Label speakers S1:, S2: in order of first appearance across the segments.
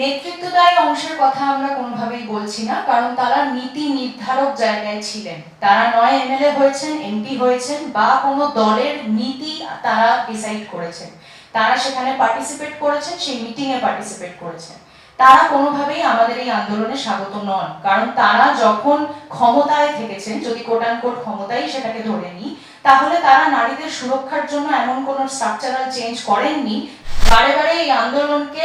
S1: নেতৃত্বদায়ী অংশের কথা আমরা কোনোভাবেই বলছি না, কারণ তারা নীতি নির্ধারক জায়গায় ছিলেন। তারা নয় এমএলএ হয়েছেন, এমপি হয়েছেন, বা কোনো দলের নীতি তারা ডিসাইড করেছেন। তারা সেখানে পার্টিসিপেট করেছেন, সেই মিটিংয়ে পার্টিসিপেট করেছেন। তারা কোনোভাবেই আমাদের এই আন্দোলনে স্বাগত নন, কারণ তারা যখন ক্ষমতায় থেকেছেন, যদি কোটান কোট ক্ষমতাই সেটাকে ধরে নিই, তাহলে তারা নারীদের সুরক্ষার জন্য এমন কোনো স্ট্রাকচারাল চেঞ্জ করেননি বারে বারে এই আন্দোলনকে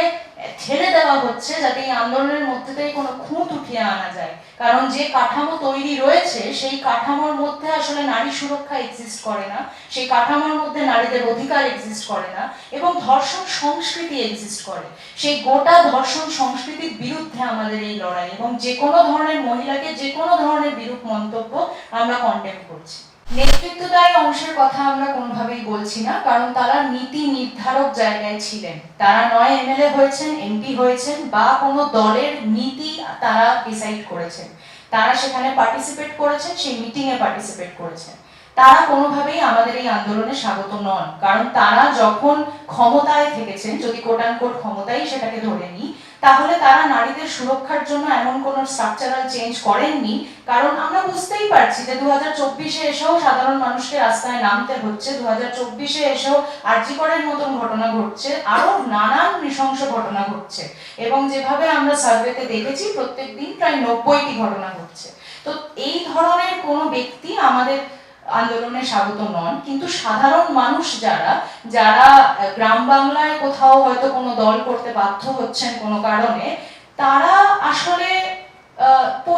S1: ঠেলে দেওয়া হচ্ছে যাতে এই আন্দোলনের মধ্যে থেকে কোনো খুঁত উঠিয়ে আনা যায়। কারণ যে কাঠামো তৈরি রয়েছে, সেই কাঠামোর মধ্যে আসলে নারী সুরক্ষা এক্সিস্ট করে না, সেই কাঠামোর মধ্যে নারীদের অধিকার এক্সিস্ট করে না এবং ধর্ষণ সংস্কৃতি এক্সিস্ট করে। সেই গোটা ধর্ষণ সংস্কৃতির বিরুদ্ধে আমাদের এই লড়াই এবং যে কোনো ধরনের মহিলাকে যে কোনো ধরনের বিরূপ মন্তব্য আমরা কন্টেম করছি। নেতৃত্বদায়ী অংশের কথা আমরা কোনোভাবেই বলছি না, কারণ তারা নীতি নির্ধারক জায়গায় ছিলেন। তারা নয় এমএলএ হয়েছেন, এমপি হয়েছেন, বা কোনো দলের নীতি তারা ডিসাইড করেছেন। তারা সেখানে পার্টিসিপেট করেছেন, সেই মিটিংয়ে পার্টিসিপেট করেছেন। তারা কোনোভাবেই আমাদের এই আন্দোলনে স্বাগত নন, কারণ তারা যখন ক্ষমতায় থেকেছেন, যদি কোটান কোট ক্ষমতাই সেটাকে ধরে নিই তাহলে তারা নারীদের সুরক্ষার জন্য এমন কোনো স্ট্রাকচারাল চেঞ্জ করেননি। কারণ আমরা বুঝতেই পারছি যে দু হাজার চব্বিশে এসেও সাধারণ মানুষকে রাস্তায় নামতে হচ্ছে। দু হাজার চব্বিশে এসেও আর্জিকরের মতন ঘটনা ঘটছে। আরও নানান নৃশংস ঘটনা ঘটছে। এবং যেভাবে আমরা সার্ভেতে দেখেছি প্রত্যেক দিন প্রায় নব্বইটি ঘটনা ঘটছে। তো এই ধরনের কোনো ব্যক্তি আমাদের আন্দোলনে স্বাগত নন। কিন্তু সাধারণ মানুষ যারা যারা গ্রাম বাংলায় কোথাও হয়তো কোনো দল করতে বাধ্য হচ্ছেন কোনো কারণে, তারা আসলে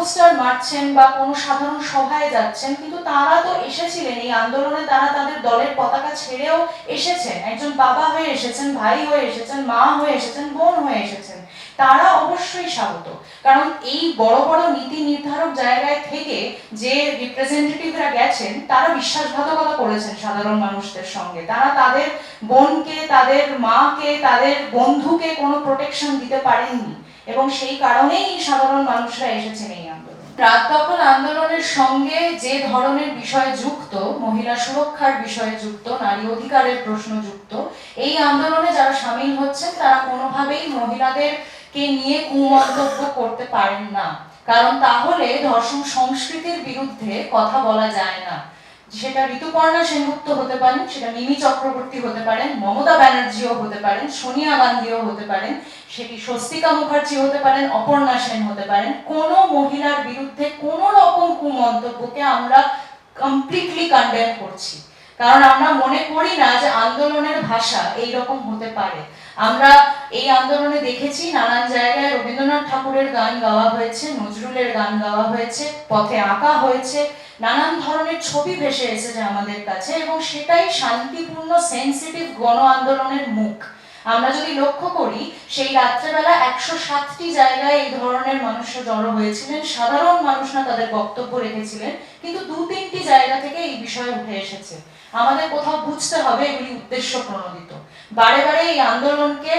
S1: পোস্টার মারছেন বা কোনো সাধারণ সভায় যাচ্ছেন, কিন্তু তারা তো এসেছিলেন। এই আন্দোলনে তারা তাদের দলের পতাকা ছেড়েও এসেছেন। একজন বাবা হয়ে এসেছেন, ভাই হয়ে এসেছেন, মা হয়ে এসেছেন, বোন হয়ে এসেছেন। তারা অবশ্যই স্বাগত। কারণ এই বড় বড় নীতি নির্ধারক জায়গায় থেকে যে রিপ্রেজেন্টেটিভরা গেছেন, তারা বিশ্বাসঘাতকতা করেছেন সাধারণ মানুষদের সঙ্গে। তারা তাদের বোনকে, তাদের মাকে, তাদের বন্ধুকে কোনো প্রোটেকশন দিতে পারেননি। এবং সেই কারণেই সাধারণ মানুষরা এসেছেন দখল আন্দোলনের সঙ্গে যে ধরনের বিষয় যুক্ত, মহিলা সুরক্ষার বিষয়ে যুক্ত, নারী অধিকারের প্রশ্ন যুক্ত, এই আন্দোলনে যারা সামিল হচ্ছেন, তারা কোনোভাবেই মহিলাদেরকে নিয়ে কুমন্তব্য করতে পারেন না। কারণ তাহলে ধর্ষণ সংস্কৃতির বিরুদ্ধে কথা বলা যায় না। সেটা ঋতুপর্ণা সেনগুপ্ত হতে পারেন, সেটা মিমি চক্রবর্তী হতে পারেন, মমতা ব্যানার্জিও হতে পারেন, সোনিয়া গান্ধীও হতে পারেন, সেটি স্বস্তিকা মুখার্জি হতে পারেন, অপর্ণা সেন হতে পারেন। কোনো মহিলার বিরুদ্ধে কোনো রকম কুমন্তব্যকে আমরা কমপ্লিটলি কন্ডেম করছি। কারণ আমরা মনে করি না যে আন্দোলনের ভাষা এই রকম হতে পারে। আমরা এই আন্দোলনে দেখেছি নানান জায়গায় রবীন্দ্রনাথ ঠাকুরের গান গাওয়া হয়েছে, নজরুলের গান গাওয়া হয়েছে, পথে আঁকা হয়েছে নানান ধরনের ছবি ভেসে এসেছে আমাদের কাছে এবং সেটাই শান্তিপূর্ণ সেন্সিটিভ গণ আন্দোলনের মুখ। আমরা যদি লক্ষ্য করি, সেই রাত্রেবেলা একশো সাতটি জায়গায় এই ধরনের মানুষরা জড়ো হয়েছিলেন। সাধারণ মানুষরা তাদের বক্তব্য রেখেছিলেন, কিন্তু দু তিনটি জায়গা থেকে এই বিষয় উঠে এসেছে। আমাদের কোথাও বুঝতে হবে এগুলি উদ্দেশ্য প্রণোদিত। বারে বারে এই আন্দোলনকে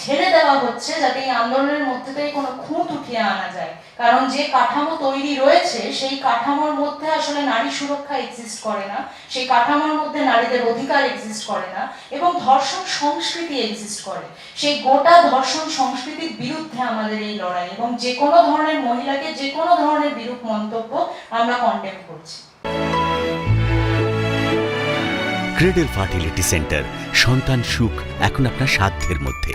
S1: ঠেলে দেওয়া হচ্ছে যাতে এই আন্দোলনের মধ্যে থেকে কোনো খুঁত উঠিয়ে আনা যায়। কারণ যে কাঠামো তৈরি রয়েছে, সেই কাঠামোর মধ্যে আসলে নারী সুরক্ষা এক্সিস্ট করে না। সেই কাঠামোর মধ্যে নারীদের অধিকার এক্সিস্ট করে না এবং ধর্ষণ সংস্কৃতি এক্সিস্ট করে। সেই গোটা ধর্ষণ সংস্কৃতির বিরুদ্ধে আমাদের এই লড়াই এবং যে কোনো ধরনের মহিলাকে যে কোনো ধরনের বিরূপ মন্তব্য আমরা কন্টেম করছি।
S2: ক্রেডেল ফার্টিলিটি সেন্টার সন্তান সুখ, এখন আপনার সাধ্যের মধ্যে।